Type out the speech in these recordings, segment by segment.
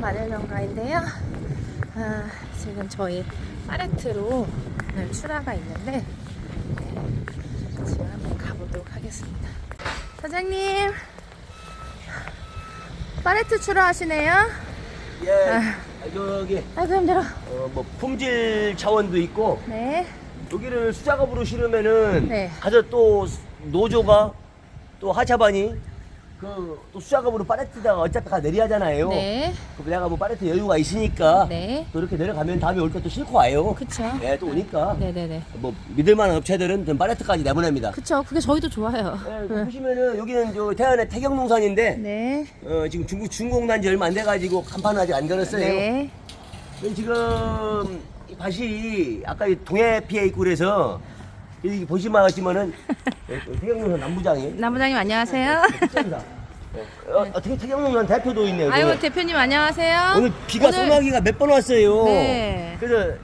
마늘명가인데요. 아, 지금 저희 파레트로 오늘 출하가 있는데 네, 지금 한번 가보도록 하겠습니다. 사장님, 파레트 출하하시네요? 예, 아. 여기 아이고 힘들어. 어, 뭐 품질 차원도 있고 네, 여기를 수작업으로 실으면은 네. 가서 또 노조가 또 하차반이 그또 수작업으로 파레트다가 어차피 다 내려야잖아요. 네, 그럼 내가 뭐 파레트 여유가 있으니까 네. 또 이렇게 내려가면 다음에 올 때 또 싣고 와요. 그쵸. 예, 또 오니까 네네네. 뭐 믿을만한 업체들은 좀 파레트까지 내보냅니다. 그쵸, 그게 저희도 좋아요. 예, 보시면은 여기는 저 태안의 태경농산인데 네, 어, 지금 중국 준공난 지 얼마 안 돼가지고 간판은 아직 안 걸었어요. 네. 지금 이 밭이 아까 이 동해 피해 있고 그래서 여기 보시면 아시면은 태경농산 남부장이에요. 남부장님 안녕하세요. 특전사. 어, 어떻게 태경농산 대표도 있네요. 아유 오늘. 대표님 안녕하세요. 오늘 비가 오늘- 소나기가 몇 번 왔어요. 네. 그래서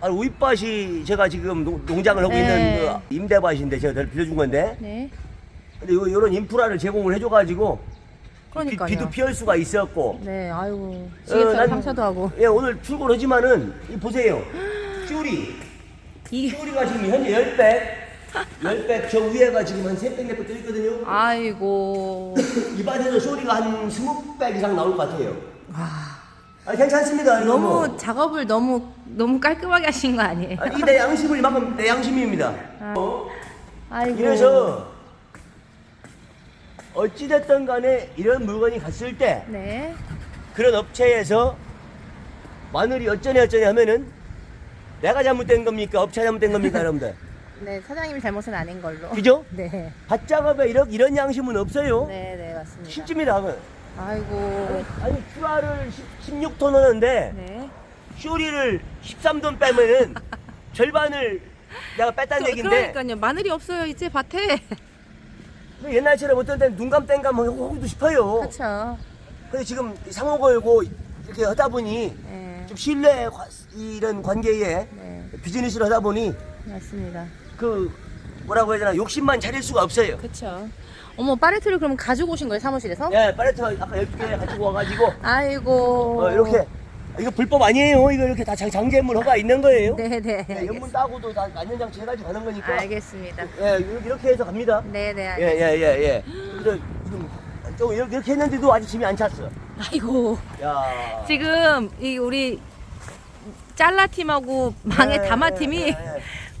아, 우윗밭이 제가 지금 농- 농장을 하고 네. 있는 그 임대밭인데 제가 늘 빌려준 건데 네. 근데 요, 요런 인프라를 제공을 해줘가지고 그러니까요. 비, 도 피할 수가 있었고 네, 아이고 어, 지게차 난- 상차도 하고 예, 오늘 출근하지만은 이 보세요. 쭈리. 이게 쭈리가 지금 현재 10백. 10백 저 위에가 지금 한 3백 내거 떠있거든요. 아이고 이 밭에서 쇼리가 한 20백 이상 나올 것 같아요. 와 아, 괜찮습니다. 이거 너무 뭐. 작업을 너무 너무 깔끔하게 하신 거 아니에요? 아니, 이내 양심을 이만큼 내 양심입니다. 어? 아이고 이래서 어찌됐든 간에 이런 물건이 갔을 때 네 그런 업체에서 마늘이 어쩌네 어쩌네 하면은 내가 잘못된 겁니까? 업체가 잘못된 겁니까? 여러분들? 네, 사장님이 잘못은 아닌 걸로. 그죠? 네. 밭작업에 이런, 이런 양심은 없어요. 네, 네, 맞습니다. 실집니다. 그건. 아이고. 아니, 추가를 16톤 하는데, 네. 쇼리를 13톤 빼면은 절반을 내가 뺐다는 그, 얘기인데, 그러니까요. 마늘이 없어요, 이제 밭에. 그 옛날처럼 어떤 때는 눈감 땡감 하고도 싶어요. 그렇죠. 근데 지금 상호 걸고 이렇게 하다 보니 네. 좀 신뢰 관- 이런 관계에 네. 비즈니스를 하다 보니 맞습니다. 그 뭐라고 해야 되나 욕심만 차릴 수가 없어요. 그렇죠. 어머, 파레트를 그럼 가지고 오신 거예요, 사무실에서? 예, 파레트가 아까 12개 가지고 와가지고 아이고. 어, 이렇게 이거 불법 아니에요. 이거 이렇게 다 장- 장제물 허가 있는 거예요. 네, 네. 예, 연문 따고도 다 만년장치 해가지고 가는 거니까. 알겠습니다. 예, 이렇게- 이렇게 해서 갑니다. 네, 네. 예. 예, 예, 예. 그래서 지금 좀 이렇게, 이렇게 했는데도 아직 짐이 안 찼어. 아이고. 야. 지금 이 우리 짤라 팀하고 망의 예, 다마 예, 팀이 예, 예.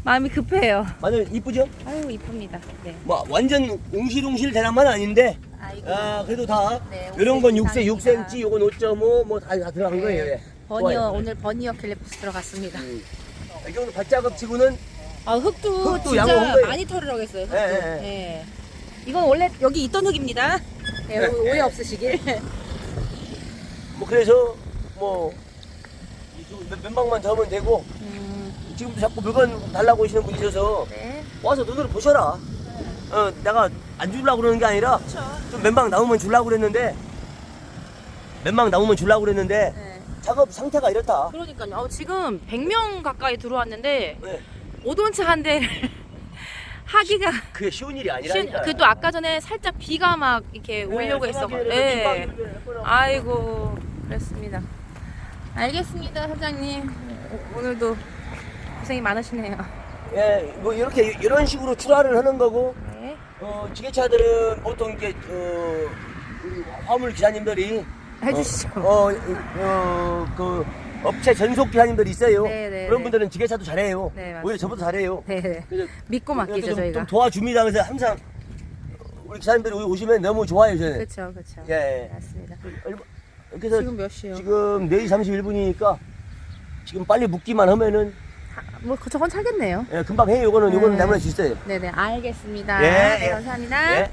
마음이 급해요. 마늘 이쁘죠? 아유 이쁩니다. 네. 뭐 완전 웅실웅실 대나만 아닌데. 아이고. 아, 그래도 다 네, 이런 건 6세, 이상입니다. 6cm, 요건 5.5, 뭐 다 다 들어간 거예요. 예. 버니어 좋아요. 오늘 버니어 캘리프스 들어갔습니다. 음. 이 정도 밭작업 치고는 아 흙도, 흙도 진짜. 많이 털으라고 했어요. 흙도. 예, 예, 예. 예. 이건 원래 여기 있던 흙입니다. 네, 예, 오해 예. 없으시길. 뭐 그래서 뭐 몇, 몇 방만 더 하면 되고 음, 지금도 자꾸 물건 달라고 오시는 분이 있어서 네. 와서 눈으로 보셔라. 어, 내가 안 주려고 그러는 게 아니라 좀몇방 나오면 주려고 그랬는데 몇방 나오면 주려고 그랬는데 네. 작업 상태가 이렇다. 그러니까요. 어, 지금 100명 가까이 들어왔는데 네. 오돈차 한 대를 하기가 그게 쉬운 일이 아니라니까. 그 또 아까 전에 살짝 비가 막 이렇게 네, 오려고. 소나기를 예. 거라고. 아이고 그랬습니다. 알겠습니다, 사장님. 오- 오늘도 고생이 많으시네요. 예, 뭐 이렇게 이런 식으로 출하를 하는 거고 네. 어, 지게차들은 보통 이제 어, 우리 화물 기사님들이 해주시죠. 어, 어, 어, 그 업체 전속 기사님들이 있어요. 네, 네, 그런 네. 분들은 지게차도 잘해요. 네, 맞습니다. 오히려 저보다 잘해요. 네. 그래서 믿고 맡기죠 좀, 저희가. 좀 도와줍니다. 그래서 항상 우리 기사님들이 오시면 너무 좋아요 저는. 그렇죠, 그렇죠. 예, 예. 맞습니다. 얼마- 그래서 지금 몇 시요? 지금 4시 31분이니까 지금 빨리 묵기만 하면은 뭐 저건 차겠네요. 예, 금방 해요. 요거는 요거는 네. 내보낼 수 있어요. 네네, 알겠습니다. 예, 네, 예. 감사합니다. 예.